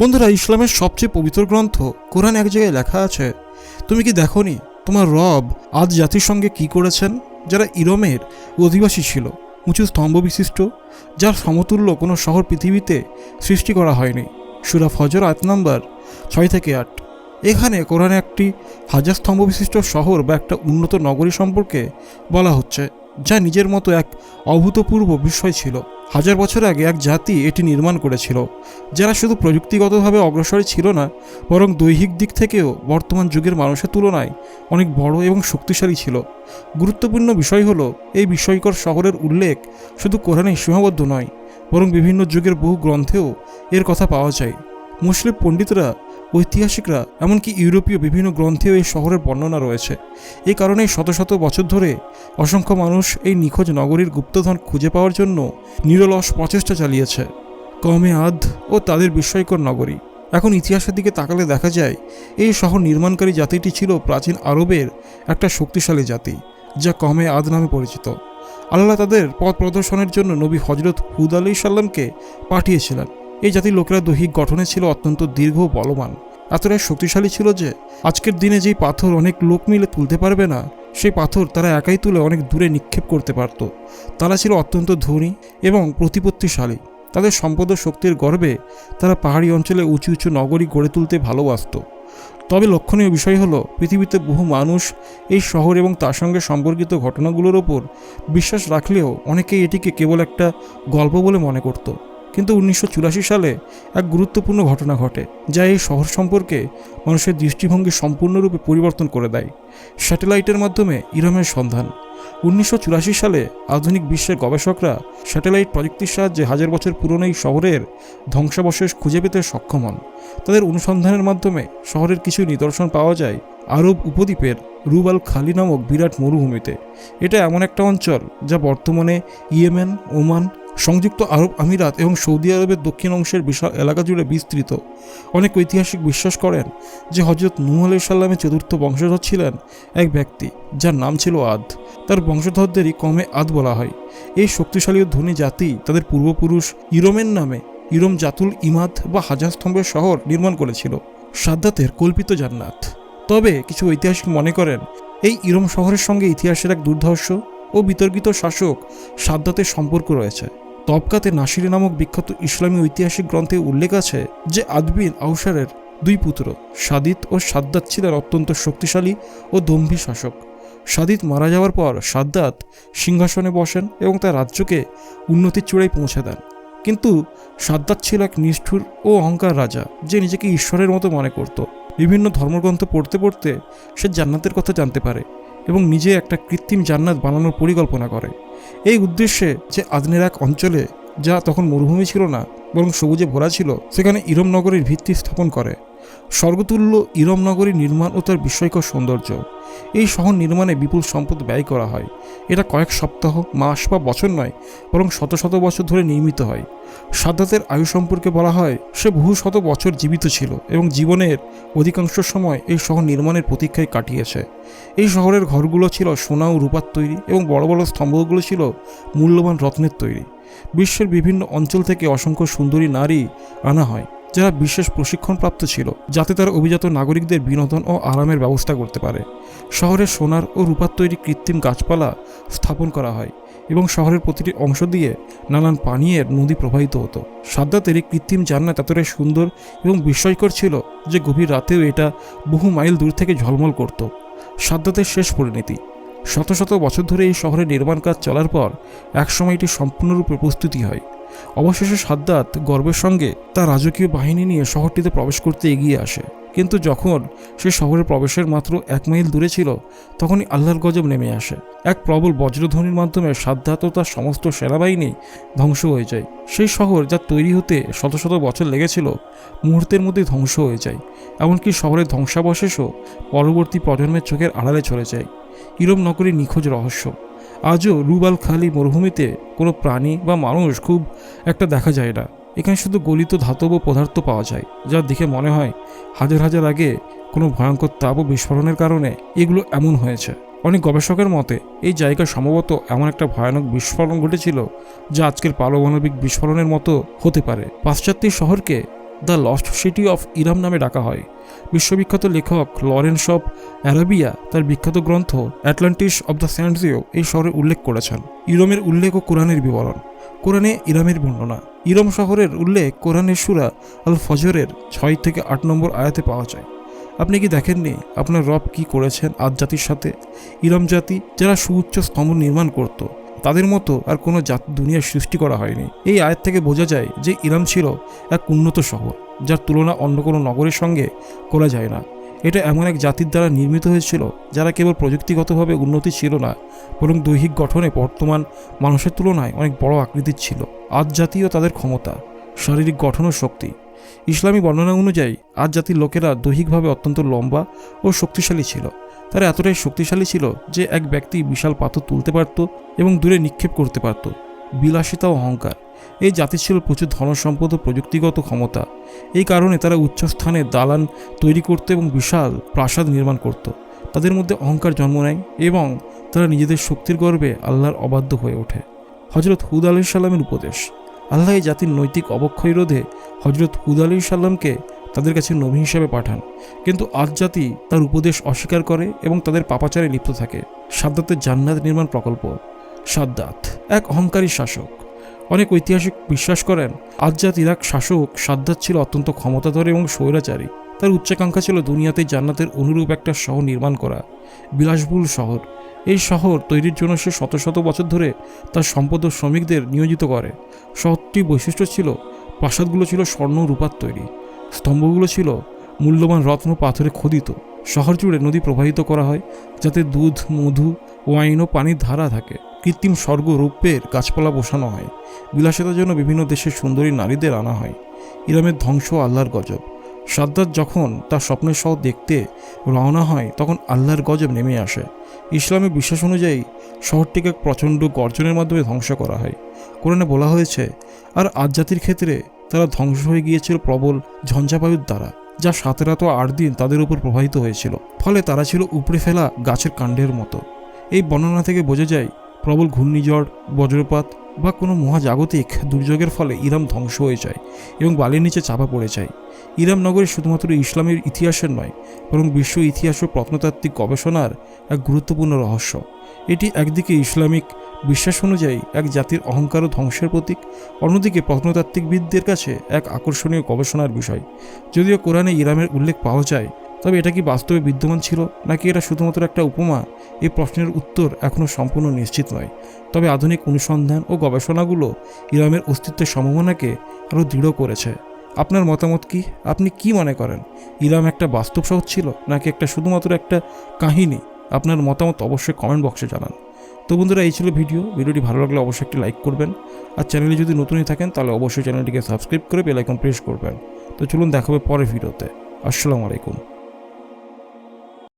বন্ধুরা, ইসলামের সবচেয়ে পবিত্র গ্রন্থ কোরআন এক জায়গায় লেখা আছে, তুমি কি দেখনি তোমার রব আজ জাতির সঙ্গে কি করেছেন? যারা ইরমের অধিবাসী ছিল, উঁচু স্তম্ভ বিশিষ্ট, যার সমতুল্য কোনো শহর পৃথিবীতে সৃষ্টি করা হয়নি। সুরা ফজর আট নম্বর ছয় থেকে আট। এখানে কোরআনে একটি হাজার স্তম্ভ বিশিষ্ট শহর বা একটা উন্নত নগরী সম্পর্কে বলা হচ্ছে, যা নিজের মতো এক অভূতপূর্ব বিষয় ছিল। হাজার বছর আগে এক জাতি এটি নির্মাণ করেছিল, যারা শুধু প্রযুক্তিগতভাবে অগ্রসর ছিল না, বরং দৈহিক দিক থেকেও বর্তমান যুগের মানুষের তুলনায় অনেক বড় এবং শক্তিশালী ছিল। গুরুত্বপূর্ণ বিষয় হল, এই বিষয়কর শহরের উল্লেখ শুধু কোরআনে সীমাবদ্ধ নয়, বরং বিভিন্ন যুগের বহু গ্রন্থেও এর কথা পাওয়া যায়। মুসলিম পণ্ডিতরা ঐতিহাসিকরা, এমনকি ইউরোপীয় বিভিন্ন গ্রন্থেও এই শহরের বর্ণনা রয়েছে। এই কারণেই শত শত বছর ধরে অসংখ্য মানুষ এই নিখোঁজ নগরীর গুপ্তধন খুঁজে পাওয়ার জন্য নিরলস প্রচেষ্টা চালিয়েছে। কমে আধ ও তাদের বিস্ময়কর নগরী। এখন ইতিহাসের দিকে তাকালে দেখা যায়, এই শহর নির্মাণকারী জাতিটি ছিল প্রাচীন আরবের একটা শক্তিশালী জাতি, যা কমে আদ নামে পরিচিত। আল্লাহ তাদের পথ প্রদর্শনের জন্য নবী হজরত হুদ আলি সাল্লামকে পাঠিয়েছিলেন। এই জাতির লোকেরা দৈহিক গঠনে ছিল অত্যন্ত দীর্ঘ বলবান। এতটাই শক্তিশালী ছিল যে, আজকের দিনে যেই পাথর অনেক লোক মিলে তুলতে পারবে না, সেই পাথর তারা একাই তুলে অনেক দূরে নিক্ষেপ করতে পারত। তারা ছিল অত্যন্ত ধনী এবং প্রতিপত্তিশালী। তাদের সম্পদ শক্তির গর্বে তারা পাহাড়ি অঞ্চলে উঁচু উঁচু নগরী গড়ে তুলতে ভালোবাসত। তবে লক্ষণীয় বিষয় হলো, পৃথিবীতে বহু মানুষ এই শহর এবং তার সঙ্গে সম্পর্কিত ঘটনাগুলোর ওপর বিশ্বাস রাখলেও অনেকেই এটিকে কেবল একটা গল্প বলে মনে করত। কিন্তু উনিশশো চুরাশি সালে এক গুরুত্বপূর্ণ ঘটনা ঘটে, যা এই শহর সম্পর্কে মানুষের দৃষ্টিভঙ্গি সম্পূর্ণরূপে পরিবর্তন করে দেয়। স্যাটেলাইটের মাধ্যমে ইরমের সন্ধান। উনিশশো চুরাশি সালে আধুনিক বিশ্বের গবেষকরা স্যাটেলাইট প্রযুক্তির সাহায্যে হাজার বছর পুরনো এই শহরের ধ্বংসাবশেষ খুঁজে পেতে সক্ষম হন। তাদের অনুসন্ধানের মাধ্যমে শহরের কিছু নিদর্শন পাওয়া যায় আরব উপদ্বীপের রুবাল খালি নামক বিরাট মরুভূমিতে। এটা এমন একটা অঞ্চল যা বর্তমানে ইয়েমেন, ওমান সংযুক্ত আরব আমিরাত এবং সৌদি আরবের দক্ষিণ অংশের বিশাল এলাকা জুড়ে বিস্তৃত। অনেক ঐতিহাসিক বিশ্বাস করেন যে হজরত নূহ আলাই সাল্লামের চতুর্থ বংশধর ছিলেন এক ব্যক্তি, যার নাম ছিল আদ। তার বংশধরদেরই কমে আদ বলা হয়। এই শক্তিশালী ও ধনী জাতি তাদের পূর্বপুরুষ ইরমের নামে ইরম জাতুল ইমাদ বা হাজার স্তম্ভের শহর নির্মাণ করেছিল, সাদ্দাতের কল্পিত জান্নাত। তবে কিছু ঐতিহাসিক মনে করেন, এই ইরম শহরের সঙ্গে ইতিহাসের এক দুর্ধর্ষ ও বিতর্কিত শাসক সাদ্দাতের সম্পর্ক রয়েছে। তবকাতে নাসিরি নামক বিখ্যাত ইসলামী ঐতিহাসিক গ্রন্থে উল্লেখ আছে যে আদবিন আউসারের দুই পুত্র, সাদিত ও সাদ্দাত ছিলেন অত্যন্ত শক্তিশালী ও দম্ভী শাসক। সাদিত মারা যাওয়ার পর সাদ্দাত সিংহাসনে বসেন এবং তার রাজ্যকে উন্নতির চূড়ায় পৌঁছে দেন। কিন্তু সাদ্দাত ছিল এক নিষ্ঠুর ও অহংকার রাজা, যে নিজেকে ঈশ্বরের মতো মনে করত। বিভিন্ন ধর্মগ্রন্থ পড়তে পড়তে সে জান্নাতের কথা জানতে পারে। এবং নিজে একটা কৃত্রিম জান্নাত বানানোর পরিকল্পনা করে। এই উদ্দেশ্যে যে আদনের এক অঞ্চলে যা তখন মরুভূমি ছিল না, বরং সবুজে ভরা ছিল। সেখানে ইরম নগরীর ভিত্তি স্থাপন করে। স্বর্গতুল্য ইরম নগরী নির্মাণ ও তার বিস্ময়কর সৌন্দর্য। এই শহর নির্মাণে বিপুল সম্পদ ব্যয় করা হয়। এটা কয়েক সপ্তাহ, মাস বা বছর নয়, বরং শত শত বছর ধরে নির্মিত হয়। সাদ্দাতের আয়ু সম্পর্কে বলা হয়, সে বহু শত বছর জীবিত ছিল এবং জীবনের অধিকাংশ সময় এই শহর নির্মাণের প্রতীক্ষায় কাটিয়েছে। এই শহরের ঘরগুলো ছিল সোনা ও রূপার তৈরি এবং বড় বড় স্তম্ভগুলো ছিল মূল্যবান রত্নের তৈরি। বিশ্বের বিভিন্ন অঞ্চল থেকে অসংখ্য সুন্দরী নারী আনা হয়, যারা বিশেষ প্রশিক্ষণপ্রাপ্ত ছিল, যাতে তারা অভিজাত নাগরিকদের বিনোদন ও আরামের ব্যবস্থা করতে পারে। শহরে সোনার ও রূপার তৈরি কৃত্রিম গাছপালা স্থাপন করা হয় এবং শহরের প্রতিটি অংশ দিয়ে নানান পানীয়ের নদী প্রবাহিত হতো। সাদ্দাতের এই কৃত্রিম জান্নাত এতটাই সুন্দর এবং বিস্ময়কর ছিল যে গভীর রাতেও এটা বহু মাইল দূর থেকে ঝলমল করত। সাদ্দাতের শেষ পরিণতি শত শত বছর ধরে এই শহরে নির্মাণ কাজ চলার পর একসময় এটি সম্পূর্ণরূপে প্রস্তুতি হয়। অবশেষে সাদ্দাত গর্বের সঙ্গে তার রাজকীয় বাহিনী নিয়ে শহরটিতে প্রবেশ করতে এগিয়ে আসে। কিন্তু যখন সে শহরে প্রবেশের মাত্র এক মাইল দূরে ছিল, তখনই আল্লাহর গজব নেমে আসে। এক প্রবল বজ্রধ্বনির মাধ্যমে ও তার সমস্ত সেনাবাহিনী ধ্বংস হয়ে যায়। সেই শহর যা তৈরি হতে শত শত বছর লেগেছিল, মুহূর্তের মধ্যে ধ্বংস হয়ে যায়। এমনকি শহরের ধ্বংসাবশেষও পরবর্তী প্রজন্মের চোখের আড়ালে চলে যায়। ইরম নগরীর নিখোঁজ রহস্য। আজও রুবাল খালি মরুভূমিতে কোনো প্রাণী বা মানুষ খুব একটা দেখা যায় না। এখানে শুধু গলিত ধাতব পদার্থ পাওয়া যায় যা দেখে মনে হয় হাজার হাজার আগে কোনো ভয়ঙ্কর তাপ বিস্ফোরণের কারণে এগুলো এমন হয়েছে। অনেক গবেষকের মতে, এই জায়গা সম্ভবত এমন একটা ভয়ানক বিস্ফোরণ ঘটেছিল, যা আজকের পারমাণবিক বিস্ফোরণের মতো হতে পারে। পাশ্চাত্যের শহরকে the lost city of Iram নামে ডাকা হয়। বিশ্ববিখ্যাত লেখক লরেন্স অফ অ্যারাবিয়া তার বিখ্যাত গ্রন্থ অ্যাটলান্টিস অব দ্য স্যান্ডজিও এই শহরে উল্লেখ করেছেন। ইরমের উল্লেখ ও কোরআনের বিবরণ। কোরআনে ইরামের বর্ণনা। ইরম শহরের উল্লেখ কোরআনের সুরা আল ফজরের ছয় থেকে আট নম্বর আয়াতে পাওয়া যায়। আপনি কি দেখেননি আপনার রব কি করেছেন আজ জাতির সাথে? ইরম জাতি যারা সুউচ্চ স্তম্ভ নির্মাণ করত, তাদের মতো আর কোনো জাতি দুনিয়ার সৃষ্টি করা হয়নি। এই আয়াত থেকে বোঝা যায় যে ইরাম ছিল এক উন্নত শহর, যার তুলনা অন্য কোনো নগরের সঙ্গে করা যায় না। এটা এমন এক জাতির দ্বারা নির্মিত হয়েছিল যারা কেবল প্রযুক্তিগতভাবে উন্নতি ছিল না, বরং দৈহিক গঠনে বর্তমান মানুষের তুলনায় অনেক বড় আকৃতির ছিল। আজ জাতীয় তাদের ক্ষমতা, শারীরিক গঠন ও শক্তি। ইসলামী বর্ণনা অনুযায়ী, আজ জাতির লোকেরা দৈহিকভাবে অত্যন্ত লম্বা ও শক্তিশালী ছিল। তারা এতটাই শক্তিশালী ছিল যে এক ব্যক্তি বিশাল পাথর তুলতে পারত এবং দূরে নিক্ষেপ করতে পারত। বিলাসিতা ও অহংকার। এই জাতি ছিল প্রচুর ধনসম্পদ ও প্রযুক্তিগত ক্ষমতা। এই কারণে তারা উচ্চস্থানে দালান তৈরি করত এবং বিশাল প্রাসাদ নির্মাণ করত। তাদের মধ্যে অহংকার জন্ম নেয় এবং তারা নিজেদের শক্তির গর্বে আল্লাহর অবাধ্য হয়ে ওঠে। হজরত হুদ আলি সাল্লামের উপদেশ। আল্লাহ এই জাতির নৈতিক অবক্ষয় রোধে হজরত হুদ আলি সাল্লামকে তাদের কাছে নবী হিসাবে পাঠান। কিন্তু আজ জাতি তার উপদেশ অস্বীকার করে এবং তাদের পাপাচারে লিপ্ত থাকে। সাদ্দাতের জান্নাত নির্মাণ প্রকল্প। সাদ্দাত, এক অহংকারী শাসক। অনেক ঐতিহাসিক বিশ্বাস করেন। আজ জাতির এক শাসক সাদ্দাত ছিল অত্যন্ত ক্ষমতাধর এবং স্বৈরাচারী। তার উচ্চাকাঙ্ক্ষা ছিল দুনিয়াতে জান্নাতের অনুরূপ একটা শহর নির্মাণ করা, বিলাসবহুল শহর। এই শহর তৈরির জন্য সে শত শত বছর ধরে তার সম্পদ ও শ্রমিকদের নিয়োজিত করে। শহরটি বৈশিষ্ট্য ছিল, প্রাসাদগুলো ছিল স্বর্ণ রূপার তৈরি। স্তম্ভগুলো ছিল মূল্যবান রত্ন পাথরে খোদিত। শহর জুড়ে নদী প্রবাহিত করা হয়, যাতে দুধ, মধু ওয়াইন ও পানির ধারা থাকে। কৃত্রিম স্বর্গ রূপের গাছপালা বসানো হয়। বিলাসিতার জন্য বিভিন্ন দেশের সুন্দরী নারীদের আনা হয়। ইরামের ধ্বংস আল্লাহর গজব। সাদ্দার যখন তার স্বপ্নের শহর দেখতে রওনা হয়, তখন আল্লাহর গজব নেমে আসে। ইসলামের বিশ্বাস অনুযায়ী শহরটিকে প্রচণ্ড গর্জনের মাধ্যমে ধ্বংস করা হয়। কোরআনে বলা হয়েছে, আর আজ জাতির ক্ষেত্রে তারা ধ্বংস হয়ে গিয়েছিল প্রবল ঝঞ্ঝাবায়ুর দ্বারা, যা সাত রাত ও আট দিন তাদের উপর প্রবাহিত হয়েছিল। ফলে তারা ছিল উপড়ে ফেলা গাছের কাণ্ডের মতো। এই বর্ণনা থেকে বোঝা যায়, প্রবল ঘূর্ণিঝড়, বজ্রপাত বা কোনো মহাজাগতিক দুর্যোগের ফলে ইরাম ধ্বংস হয়ে যায় এবং বালির নিচে চাপা পড়ে যায়। ইরাম নগরী শুধুমাত্র ইসলামের ইতিহাসের নয়, বরং বিশ্ব ইতিহাস ও প্রত্নতাত্ত্বিক গবেষণার এক গুরুত্বপূর্ণ রহস্য। এটি একদিকে ইসলামিক বিশ্বাস অনুযায়ী এক জাতির অহংকার ও ধ্বংসের প্রতীক, অন্যদিকে প্রত্নতাত্ত্বিকবিদদের কাছে এক আকর্ষণীয় গবেষণার বিষয়। যদিও কোরআনে ইরামের উল্লেখ পাওয়া যায় তবে এটা কি বাস্তবে বিদ্যমান ছিল, নাকি এটা শুধুমাত্র একটা উপমা? এই প্রশ্নের উত্তর এখনও সম্পূর্ণ নিশ্চিত নয়। তবে আধুনিক অনুসন্ধান ও গবেষণাগুলো ইরামের অস্তিত্বের সম্ভাবনাকে আরও দৃঢ় করেছে। আপনার মতামত কি? আপনি কি মনে করেন? ইরাম একটা বাস্তব শহর ছিল, নাকি একটা শুধুমাত্র একটা কাহিনী? আপনার মতামত অবশ্যই কমেন্ট বক্সে জানান। তো বন্ধুরা, এই ছিল ভিডিও। ভিডিওটি ভালো লাগলে অবশ্যই একটি লাইক করবেন। আর চ্যানেলে যদি নতুনই থাকেন, তাহলে অবশ্যই চ্যানেলটিকে সাবস্ক্রাইব করে বেল আইকন প্রেস করবেন। তো চলুন দেখাবে পরের ভিডিওতে। আসসালামু আলাইকুম।